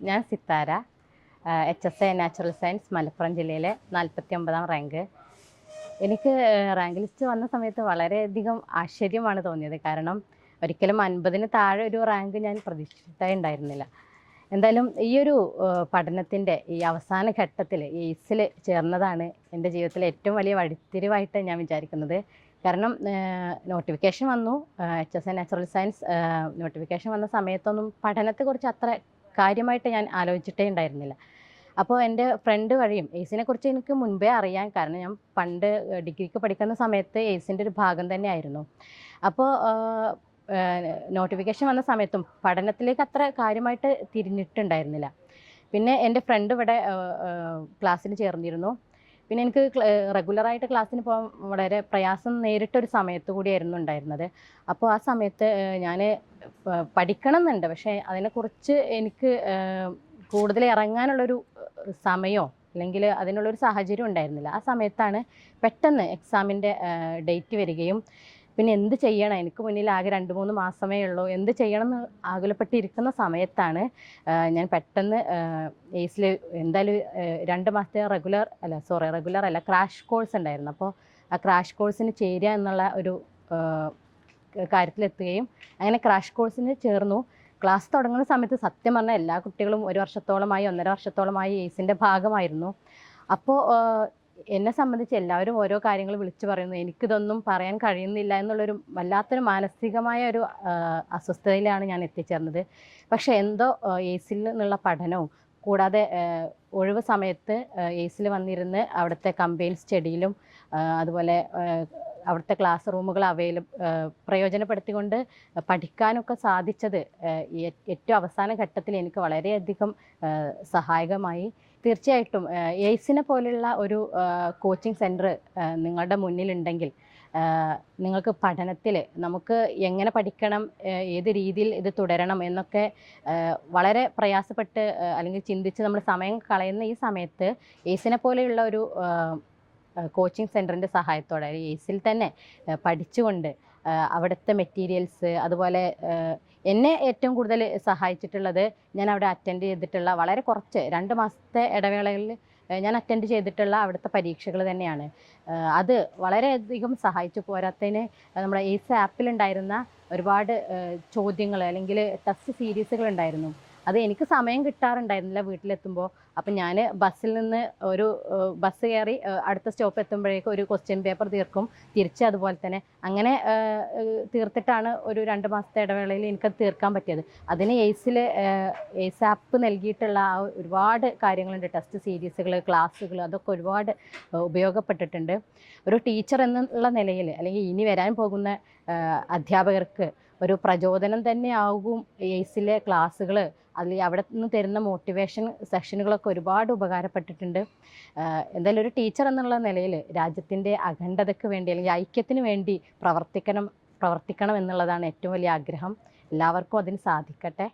ഞാൻ Sithara H S A natural science Malappuram ജില്ലയിലെ നാൽപ്പത്തി ഒമ്പതാം റാങ്ക് എനിക്ക് റാങ്ക് ലിസ്റ്റ് വന്ന സമയത്ത് വളരെയധികം ആശ്ചര്യമാണ് തോന്നിയത്. കാരണം ഒരിക്കലും അൻപതിന് താഴെ ഒരു റാങ്ക് ഞാൻ പ്രതീക്ഷിച്ചിട്ടേ ഉണ്ടായിരുന്നില്ല എന്തായാലും ഈ ഒരു പഠനത്തിന്റെ ഈ അവസാന ഘട്ടത്തിൽ എയ്സിൽ ചേർന്നതാണ് എന്റെ ജീവിതത്തിലെ ഏറ്റവും വലിയ വഴിത്തിരിവായിട്ട് ഞാൻ വിചാരിക്കുന്നത്. കാരണം നോട്ടിഫിക്കേഷൻ വന്നു. H S A natural science notification വന്ന സമയത്തൊന്നും പഠനത്തെക്കുറിച്ച് അത്ര കാര്യമായിട്ട് ഞാൻ ആലോചിച്ചിട്ടേ ഉണ്ടായിരുന്നില്ല. അപ്പോൾ എന്റെ ഫ്രണ്ട് വഴിയും എയ്സിനെ കുറിച്ച് എനിക്ക് മുൻപേ അറിയാൻ കാരണം ഞാൻ പണ്ട് ഡിഗ്രിക്ക് പഠിക്കുന്ന സമയത്ത് എയ്സിന്റെ ഒരു ഭാഗം തന്നെയായിരുന്നു. അപ്പോൾ നോട്ടിഫിക്കേഷൻ വന്ന സമയത്തും പഠനത്തിലേക്ക് അത്ര കാര്യമായിട്ട് തിരിഞ്ഞിട്ടുണ്ടായിരുന്നില്ല. പിന്നെ എന്റെ ഫ്രണ്ട് ഇവിടെ ക്ലാസ്സിന് ചേർന്നിരുന്നു. പിന്നെ എനിക്ക് റെഗുലറായിട്ട് ക്ലാസ്സിന് പോകാൻ വളരെ പ്രയാസം നേരിട്ടൊരു സമയത്ത് കൂടിയായിരുന്നു ഉണ്ടായിരുന്നത്. അപ്പോൾ ആ സമയത്ത് ഞാൻ പഠിക്കണം എന്നുണ്ട് പക്ഷേ അതിനെക്കുറിച്ച് എനിക്ക് കൂടുതൽ ഇറങ്ങാനുള്ളൊരു സമയമോ അല്ലെങ്കിൽ അതിനുള്ളൊരു സാഹചര്യം ഉണ്ടായിരുന്നില്ല. ആ സമയത്താണ് പെട്ടെന്ന് എക്സാമിന്റെ ഡേറ്റ് വരികയും പിന്നെ എന്ത് ചെയ്യണം? എനിക്ക് മുന്നിൽ ആകെ രണ്ട് മൂന്ന് മാസമേ ഉള്ളൂ. എന്ത് ചെയ്യണം എന്ന് ആകുലപ്പെട്ടിരിക്കുന്ന സമയത്താണ് ഞാൻ പെട്ടെന്ന് എയ്സിൽ എന്തായാലും രണ്ട് മാസത്തെ റെഗുലർ അല്ല സോറി റെഗുലർ അല്ല ക്രാഷ് കോഴ്സ് ഉണ്ടായിരുന്നു. അപ്പോൾ ആ ക്രാഷ് കോഴ്സിന് ചേരുക എന്നുള്ള ഒരു കാര്യത്തിലെത്തുകയും അങ്ങനെ ക്രാഷ് കോഴ്സിന് ചേർന്നു. ക്ലാസ് തുടങ്ങുന്ന സമയത്ത് സത്യം പറഞ്ഞാൽ എല്ലാ കുട്ടികളും ഒരു വർഷത്തോളമായി ഒന്നര വർഷത്തോളമായി എയ്സിന്റെ ഭാഗമായിരുന്നു. അപ്പോൾ എന്നെ സംബന്ധിച്ച് എല്ലാവരും ഓരോ കാര്യങ്ങൾ വിളിച്ചു പറയുന്നു. എനിക്കിതൊന്നും പറയാൻ കഴിയുന്നില്ല എന്നുള്ളൊരു വല്ലാത്തൊരു മാനസികമായ ഒരു അസ്വസ്ഥതയിലാണ് ഞാൻ എത്തിച്ചേർന്നത്. പക്ഷെ എന്തോ എയ്സിൽ നിന്നുള്ള പഠനവും കൂടാതെ ഒഴിവ് സമയത്ത് എയ്സിൽ വന്നിരുന്ന് അവിടുത്തെ കമ്പെയിൻ സ്റ്റഡിയിലും അതുപോലെ അവിടുത്തെ ക്ലാസ് റൂമുകൾ അവൈല പ്രയോജനപ്പെടുത്തിക്കൊണ്ട് പഠിക്കാനൊക്കെ സാധിച്ചത് ഏറ്റവും അവസാന ഘട്ടത്തിൽ എനിക്ക് വളരെയധികം സഹായകമായി. തീർച്ചയായിട്ടും എയ്സിനെ പോലെയുള്ള ഒരു കോച്ചിങ് സെന്റർ നിങ്ങളുടെ മുന്നിലുണ്ടെങ്കിൽ നിങ്ങൾക്ക് പഠനത്തിൽ നമുക്ക് എങ്ങനെ പഠിക്കണം ഏത് രീതിയിൽ ഇത് തുടരണം എന്നൊക്കെ വളരെ പ്രയാസപ്പെട്ട് അല്ലെങ്കിൽ ചിന്തിച്ച് നമ്മൾ സമയം കളയുന്ന ഈ സമയത്ത് എയ്സിനെ പോലെയുള്ള ഒരു കോച്ചിങ് സെന്ററിന്റെ സഹായത്തോടെ എയ്സിൽ തന്നെ പഠിച്ചുകൊണ്ട് അവിടുത്തെ മെറ്റീരിയൽസ് അതുപോലെ എന്നെ ഏറ്റവും കൂടുതൽ സഹായിച്ചിട്ടുള്ളത് ഞാൻ അവിടെ അറ്റൻഡ് ചെയ്തിട്ടുള്ള വളരെ കുറച്ച് രണ്ട് മാസത്തെ ഇടവേളകളിൽ ഞാൻ അറ്റൻഡ് ചെയ്തിട്ടുള്ള അവിടുത്തെ പരീക്ഷകൾ തന്നെയാണ്. അത് വളരെയധികം സഹായിച്ചു. പോരാത്തതിന് നമ്മുടെ ഈ ആപ്പിലുണ്ടായിരുന്ന ഒരുപാട് ചോദ്യങ്ങൾ അല്ലെങ്കിൽ ടെസ്റ്റ് സീരീസുകൾ ഉണ്ടായിരുന്നു. അത് എനിക്ക് സമയം കിട്ടാറുണ്ടായിരുന്നില്ല വീട്ടിലെത്തുമ്പോൾ അപ്പം ഞാൻ ബസ്സിൽ നിന്ന് ഒരു ബസ് കയറി അടുത്ത സ്റ്റോപ്പ് എത്തുമ്പോഴേക്കും ഒരു ക്വസ്റ്റ്യൻ പേപ്പർ തീർക്കും. തിരിച്ച് അതുപോലെ തന്നെ. അങ്ങനെ തീർത്തിട്ടാണ് ഒരു രണ്ട് മാസത്തെ ഇടവേളയിൽ എനിക്കത് തീർക്കാൻ പറ്റിയത്. അതിന് എയ്സിൽ എയ്സ് ആപ്പ് നൽകിയിട്ടുള്ള ആ ഒരുപാട് കാര്യങ്ങളുണ്ട്. ടെസ്റ്റ് സീരീസുകൾ ക്ലാസ്സുകൾ അതൊക്കെ ഒരുപാട് ഉപയോഗപ്പെട്ടിട്ടുണ്ട്. ഒരു ടീച്ചർ എന്നുള്ള നിലയിൽ അല്ലെങ്കിൽ ഇനി വരാൻ പോകുന്ന അധ്യാപകർക്ക് ഒരു പ്രചോദനം തന്നെ ആകും. എയ്സിലെ ക്ലാസ്സുകൾ അതിൽ അവിടെ നിന്ന് തരുന്ന മോട്ടിവേഷൻ സെഷനുകളൊക്കെ ഒരുപാട് ഉപകാരപ്പെട്ടിട്ടുണ്ട്. എന്തായാലും ഒരു ടീച്ചർ എന്നുള്ള നിലയിൽ രാജ്യത്തിന്റെ അഖണ്ഡതയ്ക്ക് വേണ്ടി അല്ലെങ്കിൽ ഐക്യത്തിന് വേണ്ടി പ്രവർത്തിക്കണം പ്രവർത്തിക്കണം എന്നുള്ളതാണ് ഏറ്റവും വലിയ ആഗ്രഹം. എല്ലാവർക്കും അതിന് സാധിക്കട്ടെ.